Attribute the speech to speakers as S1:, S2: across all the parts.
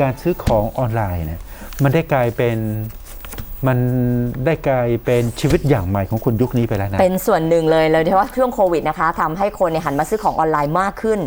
S1: การซื้อของออนไลน์เนี่ยมันได้กลายเป็นมันได้กลายเป็นชีวิตอย่างใหม่ของคนยุคนี้ไปแล้วนะ
S2: เป็นส่วนหนึ่งเลยเลยที่ว่าช่วงโควิดนะคะทำให้คนเนี่ยหันมาซื้อของออนไลน์มากขึ้น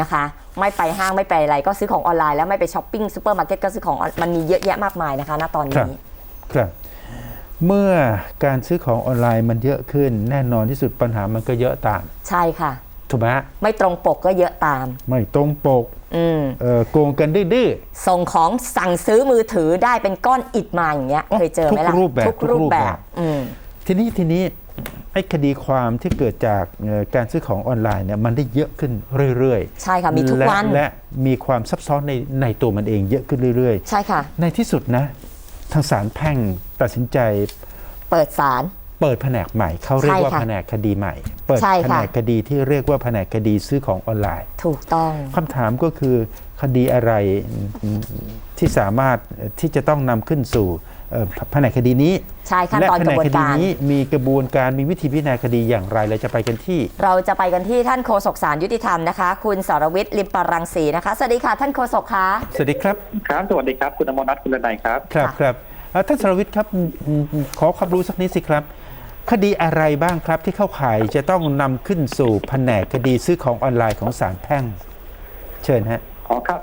S2: นะคะ ไม่ไปห้างไม่ไปอะไรก็ซื้อของออนไลน์แล้วไม่ไปช้อปปิ้งซูเปอร์มาร์เก็ตก็ซื้อของออนมันมีเยอะแยะมากมายนะคะณตอน
S1: ครับ
S2: นี้
S1: ครับเมื่อการซื้อของออนไลน์มันเยอะขึ้น แน่นอนที่สุดปัญหามันก็เยอะตาม
S2: ใช่ค่ะ
S1: ถูกไหมฮะ
S2: ไม่ตรงปกก็เยอะตาม
S1: ไม่ตรงปก
S2: อืม
S1: เอ่อ โกงกันดื้อ
S2: ส่งของสั่งซื้อมือถือได้เป็นก้อนอิฐมาอย่างเงี้ย
S1: อ๋อ
S2: เคยเจอไหมล่ะ
S1: ทุกรูปแบบ
S2: ทุก
S1: ทุก
S2: รู
S1: รู
S2: ป
S1: ป
S2: แบ
S1: แบบบ
S2: อืม
S1: ทีนี้ทีนี้ไอ้คดีความที่เกิดจากเอ่อการซื้อของออนไลน์เนี่ยมันได้เยอะขึ้นเรื่อยๆ
S2: ใช่ค่ะ มีทุก
S1: และ
S2: วัน
S1: และมีความซับซ้อนในในตัวมันเองเยอะขึ้นเรื่อย
S2: ใช่ค่ะ
S1: ๆในที่สุดนะ ทางศาลแพ่งตัดสินใจ
S2: เปิดศาล
S1: เปิดแผนกใหม่เขาเรียกว่า
S2: ใช่ค่ะ
S1: แผนกคดีใหม่ เปิด
S2: ใช่
S1: แผ
S2: ค่ะ
S1: นกคดีที่เรียกว่าแผนกคดีซื้อของออนไลน์
S2: ถูกต้อง
S1: คำถามก็คือคดีอะไรที่สามารถที่จะต้องนำขึ้นสู่เอ่อแผนกคดีนี้
S2: ใช่ขั้น
S1: และ
S2: ตอน
S1: แผ
S2: ก
S1: น
S2: ระ
S1: ก
S2: บวน
S1: คดี
S2: การ
S1: นี้มีกระบวนการมีวิธีพิจารณาคดีอย่างไรเราจะไปกันที่
S2: เราจะไปกันที่ท่านโฆษกศาลยุติธรรมนะคะ คุณสรวิทย์ลิมปรังสีนะคะ สวัสดีค่ะท่านโฆษกคะ
S1: สวัสดีครับ
S3: ครับ สวัสดีครับ คุณอมรรัตน์คุณนายครับ
S1: ครับ
S2: ค่ะ
S1: ครับเอ่อท่านสรวิทย์ครับอืมอืมขอความรู้สักนิดสิครับ คดีอะไรบ้างครับที่เข้าข่ายจะต้องนำขึ้นสู่แผนกคดีซื้อของออนไลน์ของศาลแพ่ง เชิญฮะ
S3: อ๋อครับ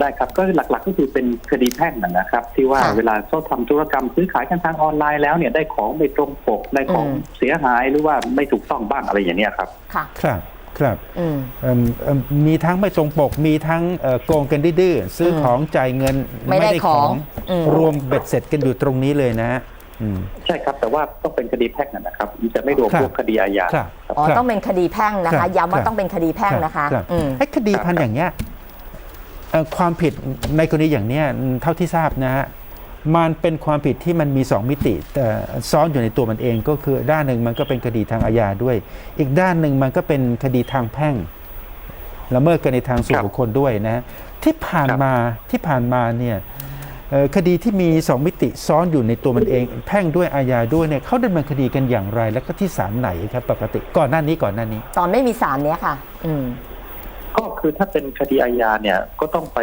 S3: ได้ครับก็หลักๆก็คือเป็นคดีแพ่งนะนะครับ ที่ว่า
S2: ค่ะ
S3: เวลาเขาทำธุรกรรมซื้อขายกันทางออนไลน์แล้วเนี่ยได้ของไม่ตรงปกได้ของ
S2: อืม
S3: เสียหายหรือว่าไม่ถูกต้องบ้างอะไรอย่างเนี้ยครับ
S2: ค่ะ
S1: ครับครับ
S2: อืม
S1: เอิ่มเอิ่มมีทั้งไม่ตรงปก มีทั้งเอ่อโกงกันดื้อๆซื้ออ
S2: ม
S1: ของจ่ายเงิน
S2: ไม่ได้ของอืม
S1: รวมเบ็ดเสร็จกันอยู่ตรงนี้เลยนะฮะอืม
S3: ใช่ครับแต่ว่าต้องเป็นคดีแพ่งนะนะครับจะไม่รวม
S1: ครับ
S3: พวกคดีอาญา
S1: ครับ
S2: อ๋อ
S1: ครับ
S2: ต้องเป็นคดีแพ่งนะ
S1: ครั
S2: คะ
S1: บ
S2: ย้ำว่า
S1: ครับ
S2: ต้องเป็นคดีแพ่งนะคะ
S1: รับ
S2: อืม
S1: ไอ้คดีพันอย่างเงี้ยเอ่อความผิดในกรณีอย่างเนี้ยเท่าที่ทราบนะฮะมันเป็นความผิดที่มันมีสองมิติแต่ซ้อนอยู่ในตัวมันเองก็คือด้านหนึ่งมันก็เป็นคดีทางอาญาด้วย อีกด้านหนึ่งมันก็เป็นคดีทางแพ่งละเมิดกันในทางส่วน
S3: ครับ
S1: บุคคลด้วยนะ ที่ผ่านมาที่ผ่านมาเนี่ยเอ่อ คดีที่มีสองมิติซ้อนอยู่ในตัวมันเอง แพ่งด้วยอาญาด้วยเนี่ยเขาดำเนินคดีกันอย่างไร แล้วก็ที่ศาลไหนครับ ปกติก่อนหน้านี้ก่อนหน้านี้
S2: ตอนไม่มีศาลเนี้ยค่ะ อืม
S3: ก็คือถ้าเป็นคดีอาญาเนี่ยก็ต้องไป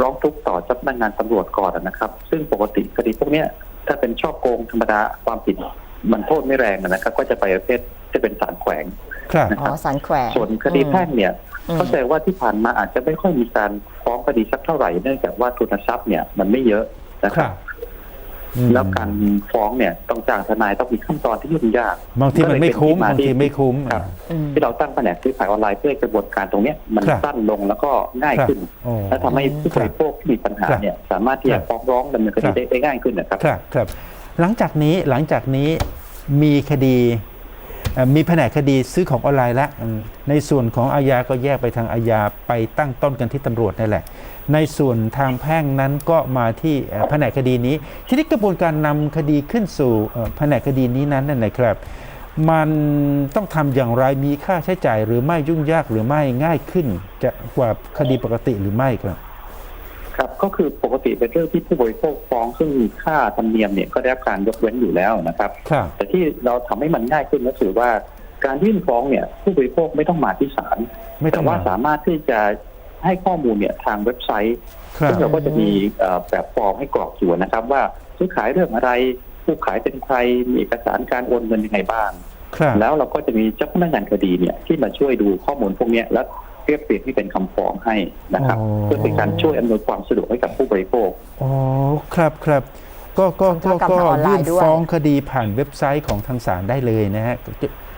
S3: ร้องทุกข์ต่อเจ้าพนักงานตำรวจก่อนนะครับ ซึ่งปกติคดีพวกเนี้ยถ้าเป็นช่อโกงธรรมดาความผิดมันโทษไม่แรงนะครับ ก็จะไปประเภทจะเป็นศาลแขวง
S1: ครับ
S3: นะ
S2: อ๋
S3: ครั
S2: อบศาลแขวง
S3: ส่วนคดีแพ่งเนี่ย
S2: อืม
S3: เข้าใจว่าที่ผ่านมาอาจจะไม่ค่อยมีการฟ้องคดีสักเท่าไหร่เนื่องจากว่าทุนทรัพย์เนี่ยมันไม่เยอะนะค
S1: ค
S3: รั
S1: รั
S3: บบ
S1: อืม
S3: แล้วการฟ้องเนี่ยต้องจ้างทนายต้องมีขั้นตอนที่ยุ่งยาก
S1: บางทีมันไม่คุ้ม
S3: ก็
S1: บาง
S3: เลยเป็นที่
S1: ทีไม่คุ้ม
S3: ครับ
S2: อืม
S3: ที่เราตั้งแผนกซื้อขายออนไลน์เพื่อให้กระบวนการตรงเนี้ยมัน
S1: ครับ
S3: สั้นลงแล้วก็ง่าย
S1: ครับ
S3: ขึ้น
S1: โอ้
S3: และทำให้ผู้บริโภคที่มีปัญหา
S1: ครับ
S3: เนี่ยสามารถที่
S1: ครั
S3: จะ
S1: บ
S3: ฟ้องร้องดำเนินค
S1: ครั
S3: ดี
S1: บ
S3: ได้ได้ง่ายขึ้นนะครับ
S1: ครับ ครับ หลังจากนี้หลังจากนี้มีคดีเอ่อ มีแผนกคดีซื้อของออนไลน์แล้วอืมในส่วนของอาญาก็แยกไปทางอาญาไปตั้งต้นกันที่ตำรวจนั่นแหละ ในส่วนทางแพ่งนั้นก็มาที่เอ่อแผนกคดีนี้ ทีนี้กระบวนการนำคดีขึ้นสู่เอ่อแผนกคดีนี้นั้นน่ะนะครับ มันต้องทำอย่างไรมีค่าใช้จ่ายหรือไม่ยุ่งยากหรือไม่ง่ายขึ้น จะกว่าคดีปกติหรือไม่ครับ
S3: ครับก็คือปกติเป็นเรื่องที่ผู้บริโภคฟ้องซึ่งมีค่าธรรมเนียมเนี่ยก็ได้รับการยกเว้นอยู่แล้วนะครับ
S1: ครับ
S3: แต่ที่เราทำให้มันง่ายขึ้นก็คือว่าการยื่นฟ้องเนี่ยผู้บริโภคไม่ต้องมาที่ศาล
S1: ไม่ต้
S3: แต่
S1: อง
S3: ว่า
S1: มา
S3: สามารถที่จะให้ข้อมูลเนี่ยทางเว็บไซต์
S1: ครับ
S3: ซึ่งเราก็จะมีเอ่อแบบฟอร์มให้กรอกอยู่นะครับ ว่าซื้อขายเรื่องอะไรผู้ขายเป็นใครมีเอกสารการโอนเงินยังไงบ้าง
S1: ครับ
S3: แล้วเราก็จะมีเจ้าพนักงานคดีเนี่ยที่มาช่วยดูข้อมูลพวกเนี้ยและเรียบเรียงที่เป็นคำฟ้องให้นะครับ
S1: อ๋อ
S3: เพื่อเป็นการช่วยอำนวยความสะดวกให้กับผู้บริโภค
S1: อ๋อครับครับก็ก็ก็
S2: ทำธุรกรรม
S1: ก็
S2: ทางออนไลน์
S1: ยื่น
S2: ด้วย
S1: ฟ้องคดีผ่านเว็บไซต์ของทางศาลได้เลยนะฮะ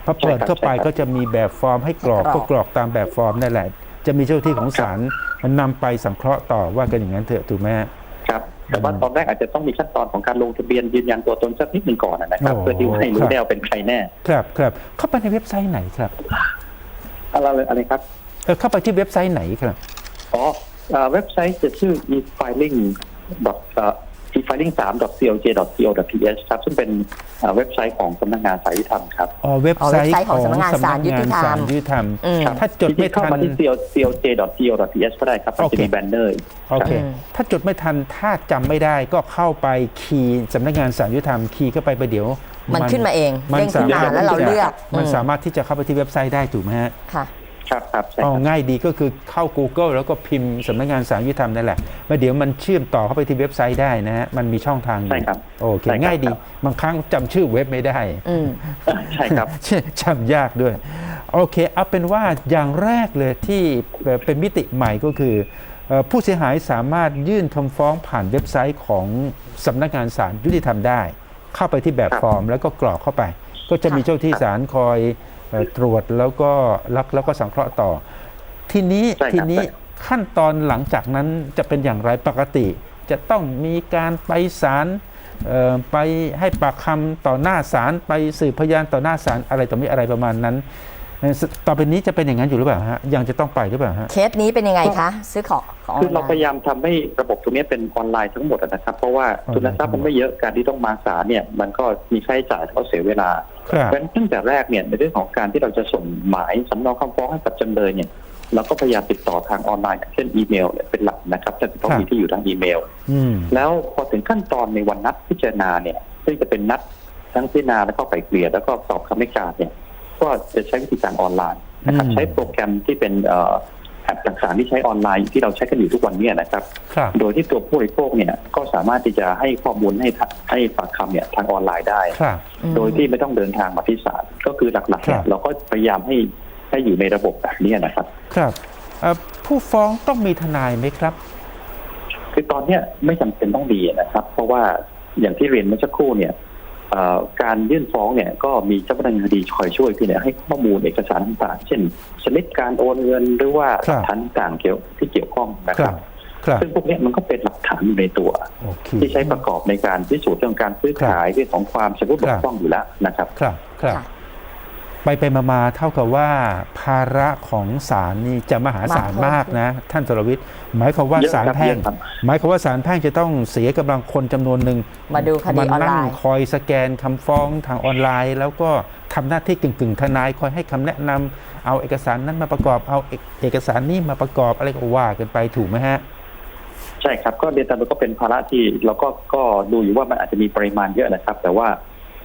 S1: พอเปิด
S3: ใช่ครับ
S1: เข้าไป
S3: ใช่ครับ
S1: ก็จะมีแบบฟอร์มให้กรอก
S2: ให้กรอก
S1: ก็กรอกตามแบบฟอร์มนั่นแหละ จะมีเจ้าหน้าที่ของศาลมันนำไปสังเคราะห์ต่อว่ากันอย่างนั้นเถอะถูกไหมฮะ
S3: ครับแต่ว่า
S1: อืม
S3: ตอนแรกอาจจะต้องมีขั้นตอนของการลงทะเบียนยืนยันตัวตนสักนิดหนึ่งก่อนนะครับ
S1: โอ้
S3: เพื่อที่ให้
S1: ค
S3: รู้
S1: รับ
S3: แน่ว่าเป็นใครแน่
S1: ครับครับเข้าไปในเว็บไซต์ไหนครับ
S3: อะไรอะไรครับ
S1: เออเข้าไปที่เว็บไซต์ไหนครับ
S3: อ๋อเอ่อเว็บไซต์จะชื่อ e-filing e-filing 3 clj co th ครับ ซึ่งเป็นเอ่อเว็บไซต์ของสำนักงานสายยุติธรรมครับ
S1: อ๋อเว็บ
S2: อ๋อ
S1: ไซ
S2: เว็บ
S1: ต์
S2: ไซต์ของสำนักงานศาลยุติธรรม
S1: ศาลยุติธรรม
S2: อืม
S1: ถ้าจดไม่
S3: เข้า
S1: ทัน
S3: มาที่ clj co th ก็ได้ครับมัน
S1: โอเค
S3: จะมีแบนเนอร์
S1: โอเค
S2: อืม
S1: ถ้าจดไม่ทันถ้าจำไม่ได้ก็เข้าไปคีย์สำนักงานสารยุติธรรมคีย์เข้าไปประเดี๋ยว
S2: มันขึ้นมาเอง
S1: มัน
S2: เด้งขึ้นมา
S1: สามารถ
S2: แล้วเราเลือก
S1: มัน
S2: อื
S1: สามารถที่จะเข้าไปที่เว็บไซต์ได้ถูกไหมฮะ
S2: ค่ะ
S3: ครับครับใช่
S1: อ๋อ
S3: ครับ
S1: ง่ายดีก็คือเข้า Google แล้วก็พิมพ์สำนักงานสารยุติธรรมนั่นแหละมาเดี๋ยวมันเชื่อมต่อเข้าไปที่เว็บไซต์ได้นะฮะมันมีช่องทางอยู่
S3: ใช่ครับ
S1: โอเค
S3: ใช่ครับ
S1: ง่ายดีบางครั้งจำชื่อเว็บไม่ได้
S2: อืม
S3: ใช่ครับ
S1: จำยากด้วย โอเคเอาเป็นว่าอย่างแรกเลยที่เอ่อเป็นมิติใหม่ก็คือเอ่อผู้เสียหายสามารถยื่นคำฟ้องผ่านเว็บไซต์ของสำนักงานศาลยุติธรรมได้ เข้าไปที่แบบ
S3: ครับ
S1: ฟอร์มแล้วก็กรอกเข้าไป ก็จะมี
S2: ค่ะ
S1: เจ้าที่ศาลคอยเอ่อ ตรวจแล้วก็รักแล้วก็สังเคราะห์ต่อ ทีนี้
S3: ใช่ครับ
S1: ทีนี้
S3: ใช่
S1: ขั้นตอนหลังจากนั้นจะเป็นอย่างไรปกติ จะต้องมีการไปศาลเอ่อไปให้ปากคำต่อหน้าศาลไปสืบพยานต่อหน้าศาลอะไรต่อมีอะไรประมาณนั้นเอ่อส ต่อไปนี้จะเป็นอย่างนั้นอยู่หรือเปล่าฮะยังจะต้องไปหรือเปล่าฮะ
S2: เคสนี้เป็นยังไงคะซื้อของของ
S3: คือเรา
S2: น
S3: พ
S2: ไลน์
S3: ยายามทำให้ระบบตรงนี้เป็นออนไลน์ทั้งหมดนะครับ เพราะว่า
S1: ออนไลน์
S3: ทุนทรัพย์มันไม่เยอะการที่ต้องมาศาลเนี่ยมันก็มีค่าใช้จ่ายแล้วก็เสียเวลา
S1: ครับ
S3: เพราะฉะนั้นตั้งแต่แรกเนี่ยในเรื่องของการที่เราจะส่งหมายสำเนาคำฟ้องให้กับจำเลยเนี่ยเราก็พยายามติดต่อทางออนไลน์อย่างเช่นอีเมลเนี่ยเป็นหลักนะครับจะต้องมีที่อยู่ทางอีเมล
S1: อืม
S3: แล้วพอถึงขั้นตอนในวันนัดพิจารณาเนี่ย ซึ่งจะเป็นนัดทั้งพิจารณาแล้วก็ไกล่เกลี่ยแล้วก็สอบคำให้การเนี่ย ก็จะใช้วิธีการออนไลน์นะครับ
S1: อืม
S3: ใช้โปรแกรมที่เป็นเอ่อแอปต่างๆที่ใช้ออนไลน์ที่เราใช้กันอยู่ทุกวันเนี้นะครับ
S1: ครับ
S3: โดยที่ตัวผู้บริโภคเนี่ยก็สามารถที่จะให้ข้อมูลให้ทะให้ปากคำเนี่ยทางออนไลน์ได้
S1: ครับ
S2: อืม
S3: โดยที่ไม่ต้องเดินทางมาที่ศาลก็คือหลักๆเนี่
S1: ครั
S3: ย
S1: บ
S3: เราก็พยายามให้ให้อยู่ในระบบแบบนี้นะครับ
S1: ครับเอ่อผู้ฟ้องต้องมีทนายไหมครับ
S3: คือตอนเนี้ยไม่จำเป็นต้องมีนะครับ เพราะว่าอย่างที่เรียนเมื่อสักครู่เนี่ยเอ่อ การยื่นฟ้องเนี่ยก็มีเจ้าพนักงานคดีคอยช่วยพี่เนี่ยให้ข้อมูลเอกสารต่างๆ เช่นสลิปการโอนเงินหรือว่า
S1: ค
S3: ห
S1: รั
S3: ลั
S1: บ
S3: กฐานต่างๆเกี่ยวที่เกี่ยวข้องนะ
S1: ค
S3: ค
S1: รั
S3: รั
S1: บบครับ
S3: ซึ่งพวกเนี้ยมันก็เป็นหลักฐานอยู่ในตัว
S1: โอเค
S3: ที่ใช้ประกอบในการพิสูจน์เรื่องการซื้อขายเรื่องของความสมบูรณ์บกพร่องอยู่แล้วนะครับ
S1: ครับครับ
S2: ค่ะ
S1: ไปไปมามาเท่ากับว่าภาระของศาลนี่จะมหาศาลมากนะ ท่านสรวิทย์หมายความว่า
S3: เยอะ
S1: ศาล
S3: ครับ
S1: แพ่ง
S3: เยอะครับ
S1: หมายความว่าศาลแพ่งจะต้องเสียกำลังคนจำนวนหนึ่ง
S2: มาดูคดีออนไล
S1: นั่ง
S2: น์
S1: คอยสแกนคำฟ้องทางออนไลน์ แล้วก็ทำหน้าที่กึ่งกึ่งๆทนายคอยให้คำแนะนำเอาเอกสารนั้นมาประกอบเอาเอกเอกสารนี้มาประกอบอะไรก็ว่ากันไปถูกไหมฮะ
S3: ใช่ครับก็เรียนตามตรงก็เป็นภาระที่เราก็ก็ดูอยู่ว่ามันอาจจะมีปริมาณเยอะนะครับ แต่ว่า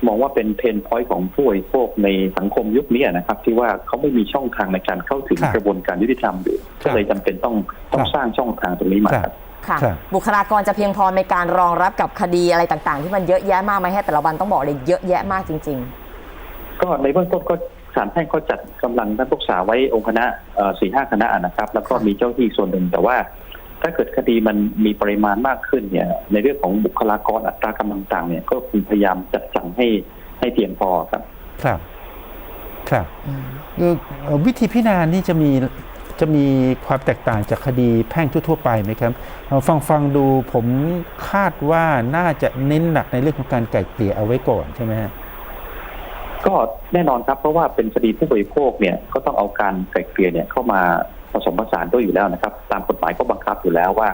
S3: มองว่าเป็นเพนพอยต์ของผู้บริโภคในสังคมยุคนี้นะครับ ที่ว่าเขาไม่มีช่องทางในการเข้าถึง
S1: ครับ
S3: กระบวนการยุติธรรมอยู่
S1: ครับ
S3: ก็เลยจำเป็นต้องต้อง
S1: ครับ
S3: สร้างช่องทางตรงนี้มา
S1: ครับ
S3: ครับ
S2: ค่ะ
S1: ครับ
S2: บุคลากรจะเพียงพอในการรองรับกับคดีอะไรต่างๆ ที่มันเยอะแยะมากไหมให้แต่ละวันต้องบอกเลยเยอะแยะมากจริง
S3: ก็ในเบื้องต้นก็ศาลแพ่งเขาจัดกำลังท่านผู้ษาไว้องค์คณะสี่ห้าคณะนะครับ แล้วก็มีเจ้าที่ส่วนหนึ่งแต่ว่า ถ้าเกิดคดีมันมีปริมาณมากขึ้นเนี่ย ในเรื่องของบุคลากรอัตรากำลังต่างเนี่ย ก็คงพยายามจัดสรรให้ให้เพียงพอครับ
S1: ครับ ครับ
S2: ๆอืม
S1: เอ่อเอ่อวิธีพิจารณานี่จะมีจะมีความแตกต่างจากคดีแพ่งทั่ว ๆ ไปไหมครับเอ่อฟังฟังดูผมคาดว่าน่าจะเน้นหนักในเรื่องของการไก่เกลี่ยเอาไว้ก่อนใช่ไหมฮะ
S3: ก็แน่นอนครับเพราะว่าเป็นคดีผู้บริโภคเนี่ยก็ต้องเอาการไกล่เกลี่ยเนี่ยเข้ามา ผสมผสานด้วยอยู่แล้วนะครับ ตามกฎหมายก็บังคับอยู่แล้วว่า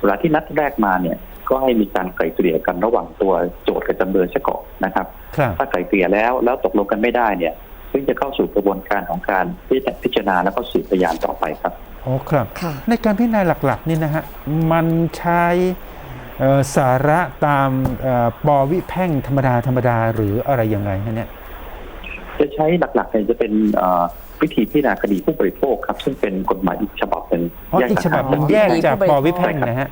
S3: เวลาที่นัดแรกมาเนี่ยก็ให้มีการไกล่เกลี่ยกันระหว่างตัวโจทย์กับจำเลยซะก่อนนะครับ
S1: ครับ
S3: ถ้าไกล่เกลี่ยแล้วแล้วตกลงกันไม่ได้เนี่ยซึ่งจะเข้าสู่กระบวนการของการพิจารณาแล้วก็สืบพยานต่อไปครับ
S1: อ๋อครับ
S2: ค่ะ
S1: ในการพิจารณาหลักๆนี่นะฮะมันใช้เอ่อสาระตามเอ่อปวิแพ่งธรรมดาธรรมดาหรืออะไรยังไงฮะเนี่ย
S3: จะใช้หลักๆเนี่ยจะเป็นเอ่อ วิธีพิจารณาคดีผู้บริโภคครับซึ่งเป็นกฎหมายอีกฉบับหนึ่ง
S1: อ๋ออีกฉบับหนึ่งแยกจากปวิแพ่งนะฮะ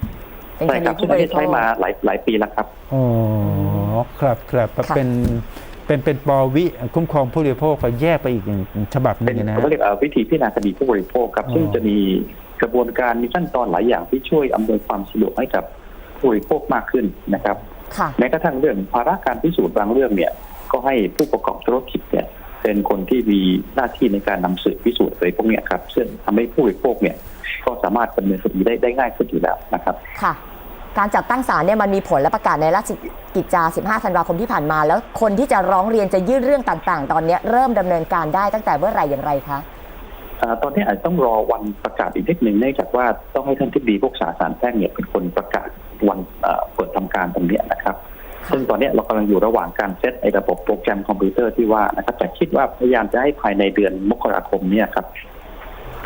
S2: เป็น
S3: ใช่
S2: ค
S3: ค
S2: ดี
S3: รับ
S2: ผู้
S3: ซึ่ง
S2: บ
S3: อัน
S2: ริ
S3: นี้
S2: โภ
S3: ใช้
S2: ค
S3: มาหลายหลายปีแล้วครับ
S1: อ๋อครับครับ
S2: ค่ะ
S1: เป็นเป็นเป็นปวิคุ้มครองผู้บริโภคก็แยกไปอีกฉบับห
S3: เป็
S1: นึ่
S3: น
S1: งนะ
S3: เขา
S1: ฮะ
S3: เรียกเอ่อวิธีพิจารณาคดีผู้บริโภคครับ
S1: อ๋อ
S3: ซึ่งจะมีกระบวนการมีขั้นตอนหลายอย่างที่ช่วยอำนวยความสะดวกให้กับผู้บริโภคมากขึ้นนะครับ
S2: ค่ะ
S3: แม้กระทั่งเรื่องภาระการพิสูจน์บางเรื่องเนี่ย ก็ให้ผู้ประกอบธุรกิจเนี่ย เป็นคนที่มีหน้าที่ในการนำสืบพิสูจน์อะไรพวกเนี้ยครับซึ่งทำให้ผู้บริโภคเนี่ย ก็สามารถดำเนินคดีได้ได้ง่ายขึ้นอยู่แล้วนะครับ
S2: ค่ะการจัดตั้งศาลเนี่ยมันมีผลและประกาศในราชกิจจา 15 ธันวาคมที่ผ่านมา แล้วคนที่จะร้องเรียนจะยื่นเรื่องต่างๆ ตอนเนี้ยเริ่มดำเนินการได้ตั้งแต่เมื่อไหร่อย่างไรคะ
S3: อ่าตอนนี้อาจจะต้องรอวันประกาศอีกนิดหนึ่งเนื่องจากว่าต้องให้ท่านที่ดีพวกษาสารแพ่งเนี่ยเป็นคนประกาศวันเอ่อเปิดทำการตรงเนี้ยนะครับ
S2: ค่ะ
S3: ซึ่งตอนนี้เรากำลังอยู่ระหว่างการเซตไอ้ระบบโปรแกรมคอมพิวเตอร์ที่ว่านะครับแต่คิดว่าพยายามจะให้ภายในเดือนมกราคมเนี่ยครับ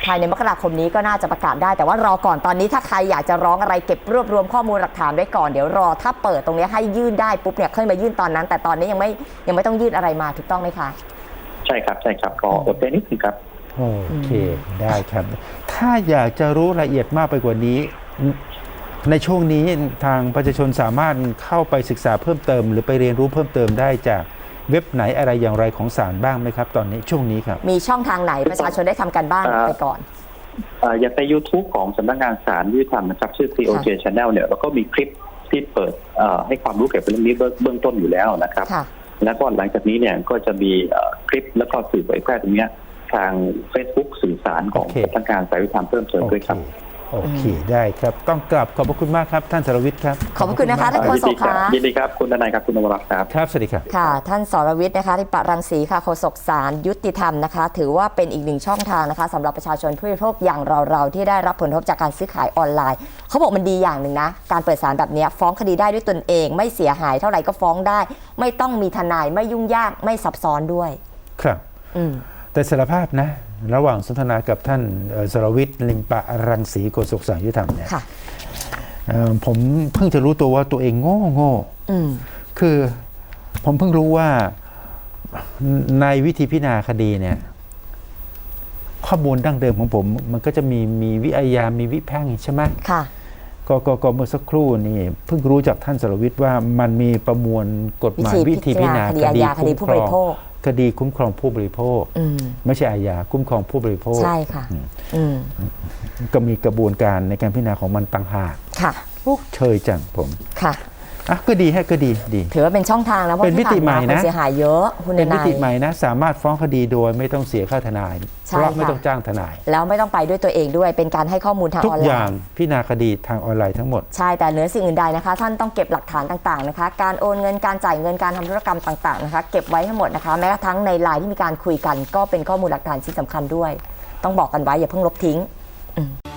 S2: ภายในมกราคมนี้ก็น่าจะประกาศได้ แต่ว่ารอก่อนตอนนี้ถ้าใครอยากจะร้องอะไรเก็บรวบรวมข้อมูลหลักฐานไว้ก่อนเดี๋ยวรอถ้าเปิดตรงเนี้ยให้ยื่นได้ปุ๊บเนี่ยค่อยมายื่นตอนนั้น แต่ตอนนี้ยังไม่ยังไม่ต้องยื่นอะไรมาถูกต้องไหมคะ
S3: ใช่ครับใช่ครับก็อดใจนิดนึงครับ
S1: โอเคได้ครับ ถ้าอยากจะรู้รายละเอียดมากไปกว่านี้ ในช่วงนี้ทางประชาชนสามารถเข้าไปศึกษาเพิ่มเติม หรือไปเรียนรู้เพิ่มเติมได้จากเว็บไหนอะไรอย่างไรของศาลบ้างไหมครับ ตอนนี้ช่วงนี้ครับ
S2: มีช่องทางไหนประชาชนได้ทำกันบ้าน
S3: อ่า
S2: ไปก่อน
S3: เอ่ออย่างใน YouTube ของสำนักงานศาลยุติธรรมนะครับชื่อ COJ Channel เนี่ยเราก็มีคลิปที่เปิดเอ่อให้ความรู้เกี่ยวกับเรื่องนี้เบื้องเบื้องต้นอยู่แล้วนะครับ
S2: ค่ะ
S3: แล้วก็หลังจากนี้เนี่ยก็จะมีเอ่อคลิปแล้วก็สื่อเผยแพร่ตรงเนี้ยทาง Facebook สื่อสารของ
S1: โอเค
S3: สำนักงานสายวิธรรมเพิ่มเติม
S1: โอ
S3: ด้วย
S1: เค
S3: ครับ
S1: โอเคได้ครับ ต้องกลับขอบพระคุณมากครับ ท่านสรวิทย์ครับ
S2: ขอบพระคุณนะคะ
S1: มาก
S2: ท่านโฆษก
S3: ยินดีรับยินดีครับคุณทนายครับคุณนวรัตน์ครับ
S1: ครับสวัสดีครับ
S2: ค่ะ ท่านสรวิทย์นะคะที่ปรังสีค่ะโฆษกศาลยุติธรรมนะคะ ถือว่าเป็นอีกหนึ่งช่องทางนะคะสำหรับประชาชนผู้บริโภคอย่างเราๆที่ได้รับผลกระทบจากการซื้อขายออนไลน์เขาบอกมันดีอย่างหนึ่งนะการเปิดศาลแบบเนี้ยฟ้องคดีได้ด้วยตนเอง ไม่เสียหายเท่าไหร่ก็ฟ้องได้ ไม่ต้องมีทนายไม่ยุ่งยากไม่ซับซ้อนด้วย
S1: ครับ
S2: อืม
S1: แต่สารภาพนะ ระหว่างสนทนากับท่านเอ่อสรวิทย์ลิมปะรังสีโกศกสารยุติธรรมเนี่ย
S2: ค่ะ
S1: เอ่อผมเพิ่งจะรู้ตัวว่าตัวเองโง่โง่
S2: อืม
S1: คือผมเพิ่งรู้ว่าในวิธีพิจารณาคดีเนี่ย ข้อมูลดั้งเดิมของผม มันก็จะมีมีวิอาญามีวิแพ่งใช่ไหม
S2: ค่ะ
S1: ก็ก็ก็เมื่อสักครู่นี่เพิ่งรู้จากท่านสรวิทย์ว่ามันมีประมวลกฎหมาย
S2: วิ
S1: วิ
S2: ธี
S1: ธี
S2: พิ
S1: พิ
S2: จา
S1: จารร
S2: ณา
S1: ณา
S2: คดีอาญาคดีผู้บริโภ ค
S1: คดีคุ้มครองผู้บริโภค
S2: อืม
S1: ไม่ใช่อาญาคุ้มครองผู้บริโภค
S2: ใช่ค่ะอืม
S1: ก็มีกระบวนการในการพิจารณาของมันต่างหาก
S2: ค่ะ
S1: พวกเชยจังผม
S2: ค่ะ
S1: อะก็ดีฮะก็ดีดี
S2: ถือว่าเป็นช่องทางนะเพราะ
S1: เป็นมิ
S2: ที่
S1: ติ
S2: ผ่านมา
S1: ใหม่
S2: คน
S1: นะ
S2: เสียหายเยอะคุณ
S1: เป็นมิ
S2: นาย
S1: ติใหม่นะ สามารถฟ้องคดีโดยไม่ต้องเสียค่าทนาย
S2: ใช่
S1: เพราะไม่
S2: ค่ะ
S1: ต้องจ้างทนาย
S2: แล้วไม่ต้องไปด้วยตัวเองด้วยเป็นการให้ข้อมูลทาง
S1: ทุ
S2: อกอนไล
S1: อย่าง
S2: น์
S1: พิจารณาคดีทางออนไลน์ทั้งหมด
S2: ใช่แต่เหนือสิ่งอื่นใดนะคะ ท่านต้องเก็บหลักฐานต่างๆนะคะ การโอนเงินการจ่ายเงินการทำธุรกรรมต่างๆนะคะเก็บไว้ทั้งหมดนะคะแม้กระทั่งในไลน์ที่มีการคุยกัน ก็เป็นข้อมูลหลักฐานที่สำคัญด้วย ต้องบอกกันไว้อย่าเพิ่งลบทิ้งอืม